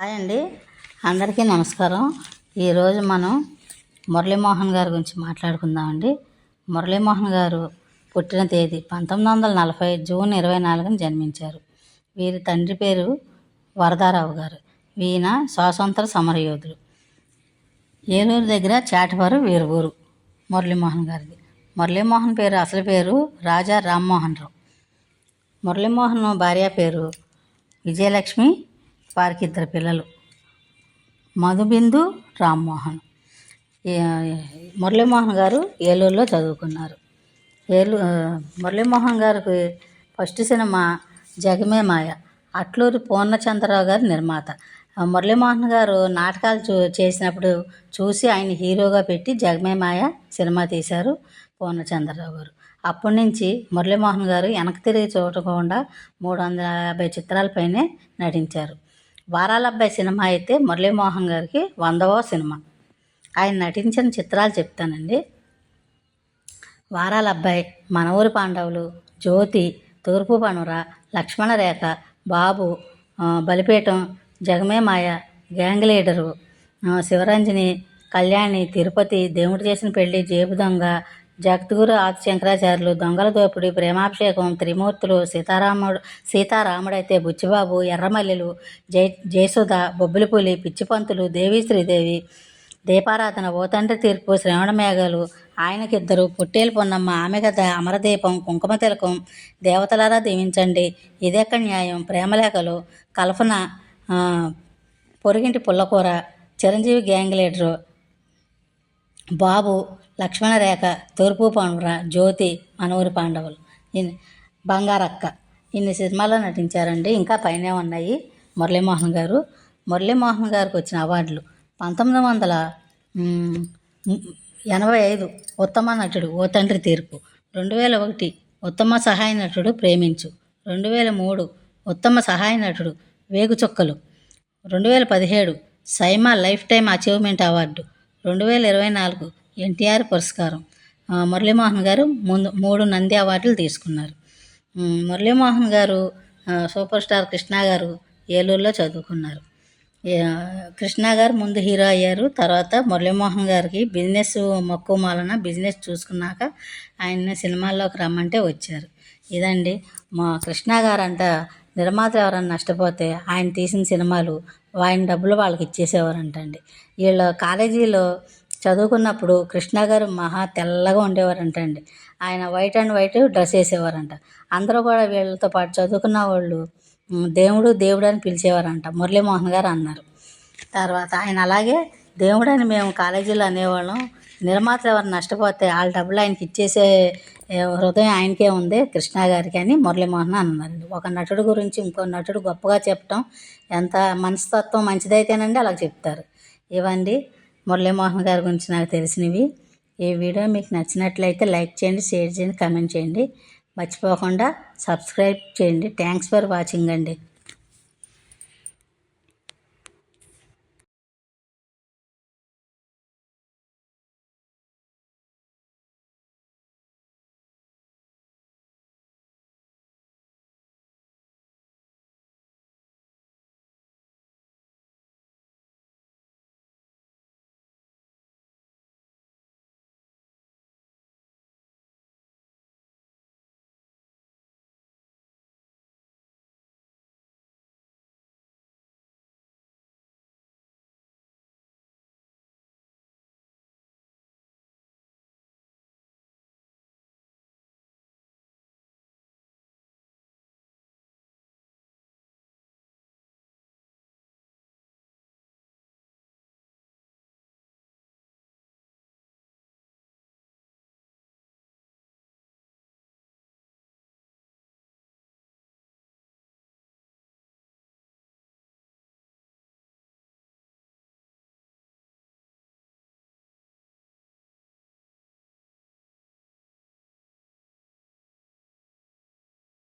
Hi అండి. అందరికీ నమస్కారం. ఈరోజు మనం మురళీమోహన్ గారి గురించి మాట్లాడుకుందామండి. మురళీమోహన్ గారు పుట్టిన తేదీ పంతొమ్మిది వందల నలభై జూన్ ఇరవై నాలుగున జన్మించారు. వీరి తండ్రి పేరు వరదారావు గారు. ఈయన స్వాతంత్ర సమరయోధులు ఏలూరు దగ్గర చాటవారు వీరి ఊరు మురళీమోహన్ గారిది. మురళీమోహన్ పేరు అసలు పేరు రాజా రామ్మోహన్ రావు. మురళీమోహన్ భార్య పేరు విజయలక్ష్మి వారికి ఇద్దరు పిల్లలు. మధుబిందు రామ్మోహన్. మురళీమోహన్ గారు ఏలూరులో చదువుకున్నారు. ఏలూ మురళీమోహన్ గారికి ఫస్ట్ సినిమా జగమే మాయ అట్లూరి పూర్ణచంద్రరావు గారు నిర్మాత. మురళీమోహన్ గారు నాటకాలు చూ చేసినప్పుడు చూసి ఆయన హీరోగా పెట్టి జగమే మాయ సినిమా తీశారు పూర్ణచంద్రరావు గారు. అప్పటి నుంచి మురళీమోహన్ గారు వెనక్కి తిరిగి చూడకుండా మూడు వందల యాభై చిత్రాలపైనే నటించారు. వారాలబ్బాయి సినిమా అయితే మురళీమోహన్ గారికి వందవ సినిమా. ఆయన నటించిన చిత్రాలు చెప్తానండి. వారాలబ్బాయి మన ఊరి పాండవులు జ్యోతి తూర్పు పనుర లక్ష్మణ రేఖ బాబు బలిపీఠం జగమే మాయ గ్యాంగ్ లీడరు శివరంజని కళ్యాణి తిరుపతి దేవుడు చేసిన పెళ్ళి జేబు దొంగ జగద్గురు ఆది శంకరాచార్యులు దొంగల దోపిడి ప్రేమాభిషేకం త్రిమూర్తులు సీతారాముడు సీతారాముడైతే బుచ్చిబాబు ఎర్రమల్లెలు జై జయసుధ బొబ్బిలిపూలి పిచ్చిపంతులు దేవి శ్రీదేవి దీపారాధన ఓ తండ్రి తీర్పు శ్రవణ మేఘాలు ఆయనకిద్దరు పొట్టేలు పొన్నమ్మ ఆమె కథ అమరదీపం కుంకుమ తిలకం దేవతలారా దీవించండి. ఇదేక న్యాయం? Premalekhalu Kalpana Poruginti Pullakura Chiranjeevi gang leader Babu Lakshmana Rekha Turpu Pandura Jyothi Manuri Pandavulu. In Bangarakka. ఇన్ని సినిమాల్లో నటించారండి. ఇంకా పైనే ఉన్నాయి మురళీమోహన్ గారు. మురళీమోహన్ గారికి వచ్చిన అవార్డులు పంతొమ్మిది వందల ఎనభై ఐదు ఉత్తమ నటుడు ఓ తండ్రి తీర్పు రెండు వేల ఒకటి ఉత్తమ సహాయ నటుడు ప్రేమించు రెండు వేల మూడు ఉత్తమ సహాయ నటుడు వేగుచుక్కలు రెండు వేల పదిహేడు SIIMA lifetime achievement award రెండు వేల ఇరవై నాలుగు ఎన్టీఆర్ పురస్కారం. మురళీమోహన్ గారు ముందు మూడు నంది అవార్డులు తీసుకున్నారు. మురళీమోహన్ గారు సూపర్ స్టార్ కృష్ణ గారు ఏలూరులో చదువుకున్నారు. కృష్ణ గారు ముందు హీరో అయ్యారు. తర్వాత మురళీమోహన్ గారికి బిజినెస్ మక్కువ మాలన బిజినెస్ చూసుకున్నాక ఆయన సినిమాల్లోకి రమ్మంటే వచ్చారు. ఇదండి మా కృష్ణ గారు అంట నిర్మాత ఎవరైనా నష్టపోతే ఆయన తీసిన సినిమాలు ఆయన డబ్బులు వాళ్ళకి ఇచ్చేసేవారంటండి. వీళ్ళు కాలేజీలో చదువుకున్నప్పుడు కృష్ణ గారు మహా తెల్లగా ఉండేవారంటండి. ఆయన వైట్ అండ్ వైట్ డ్రెస్ వేసేవారంట. అందరూ కూడా వీళ్ళతో పాటు చదువుకున్న వాళ్ళు దేవుడు దేవుడు అని పిలిచేవారంట. మురళీమోహన్ గారు అన్నారు. తర్వాత ఆయన అలాగే దేవుడు అని మేము కాలేజీలో అనేవాళ్ళం. నిర్మాత ఎవరు నష్టపోతే వాళ్ళ డబ్బులు ఆయనకి ఇచ్చేసే హృదయం ఆయనకే ఉంది కృష్ణ గారికి అని మురళీమోహన్ అన్నారు ఒక నటుడు గురించి ఇంకో నటుడు గొప్పగా చెప్పటం ఎంత మనస్తత్వం మంచిదైతేనండి అలా చెప్తారు. ఇవండి మురళీమోహన్ గారి గురించి నాకు తెలిసినవి. ఈ వీడియో మీకు నచ్చినట్లయితే లైక్ చేయండి షేర్ చేయండి కమెంట్ చేయండి. మర్చిపోకుండా సబ్స్క్రైబ్ చేయండి. థ్యాంక్స్ ఫర్ వాచింగ్ అండి.